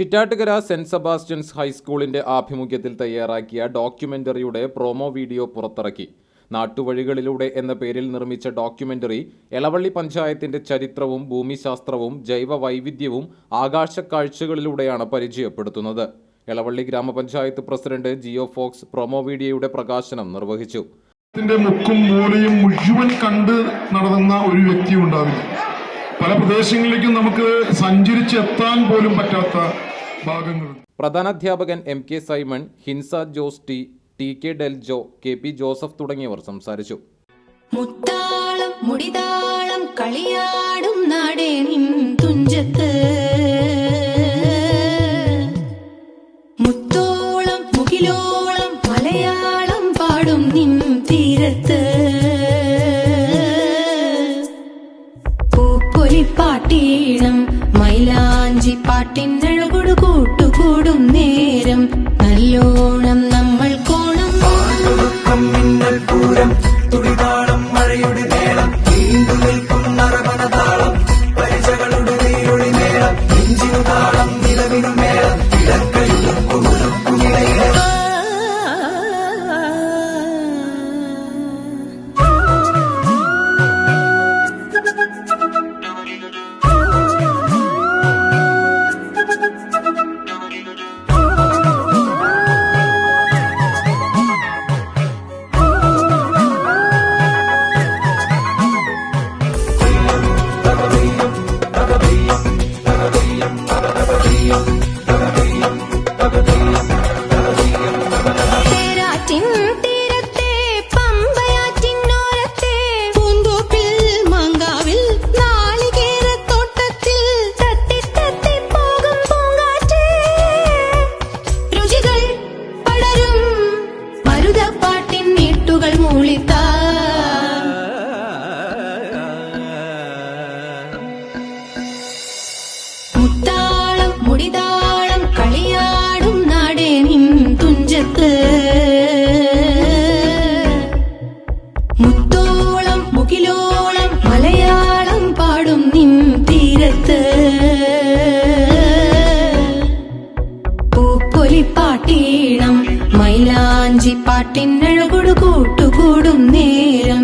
Chittattukara saint Sebastian's ഹൈസ്കൂളിന്റെ ആഭിമുഖ്യത്തിൽ തയ്യാറാക്കിയ ഡോക്യുമെന്ററിയുടെ promo video പുറത്തിറക്കി. നാട്ടുവഴികളിലൂടെ എന്ന പേരിൽ നിർമ്മിച്ച ഡോക്യുമെന്ററി എളവള്ളി പഞ്ചായത്തിന്റെ ചരിത്രവും ഭൂമിശാസ്ത്രവും ജൈവ വൈവിധ്യവും ആകാശ കാഴ്ചകളിലൂടെയാണ് പരിചയപ്പെടുത്തുന്നത്. എളവള്ളി ഗ്രാമപഞ്ചായത്ത് പ്രസിഡന്റ് ജിയോ ഫോക്സ് പ്രൊമോ വീഡിയോയുടെ പ്രകാശനം നിർവഹിച്ചു. മുക്കും മൂലയും മുഴുവൻ കണ്ട് നടന്ന ഒരു വ്യക്തി ഉണ്ടാവില്ല പല പ്രദേശങ്ങളിലേക്കും നമുക്ക് സഞ്ചരിച്ചെത്താൻ പോലും പറ്റാത്ത ഭാഗങ്ങളുണ്ട് പ്രധാനാധ്യാപകൻ M K Simon Hinsa Jose T T K Deljo K P Joseph തുടങ്ങിയവർ സംസാരിച്ചു. മുത്താളം മുടിതാളം കളിയാടും നാടേ നിൻ തുഞ്ചത്ത്. മുത്തോളം മുകിലോളം മലയാളം പാടും നിൻ തീരത്ത്. മൈലാഞ്ചി പാട്ടിനഴകൊടു പൂപ്പൊലിപ്പാട്ടീണം മൈലാഞ്ചി പാട്ടിനഴകൊടു കൂട്ടുകൂടും നേരം.